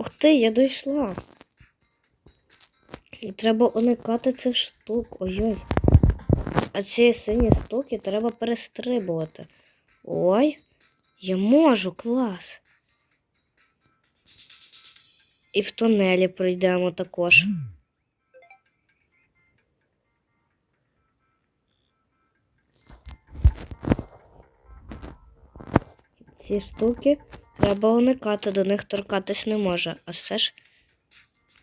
Ух ти, я дійшла. І треба уникати цих штук. Ой-ой. А ці сині штуки треба перестрибувати. Ой, я можу, клас. І в тунелі пройдемо також. Ці штуки треба уникати, до них торкатись не може. А це ж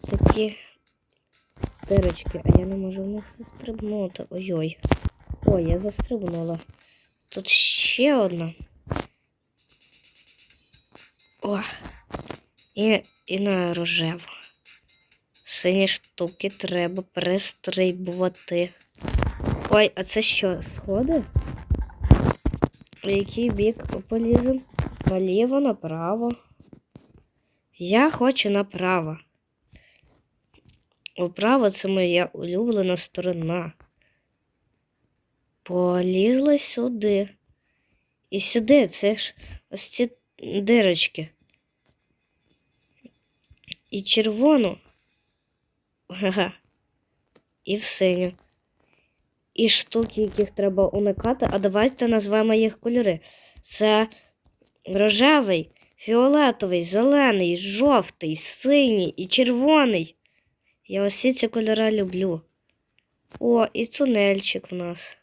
такі дирочки, а я не можу в них застрибнути. Ой-ой. Ой, я застрибнула. Тут ще одна. О! І, і на рожеву. Сині штуки треба перестрибувати. Ой, а це що, сходи? В який бік полізем? Наліво, направо. Я хочу направо. Направо це моя улюблена сторона. Полізла сюди. І сюди це ж ось ці дирочки. І червону. Ага. І в синю. І штуки, яких треба уникати. А давайте назвемо їх кольори. Це рожевий, фіолетовий, зелений, жовтий, синій і червоний. Я усі ці кольори люблю. О, і тунельчик в нас.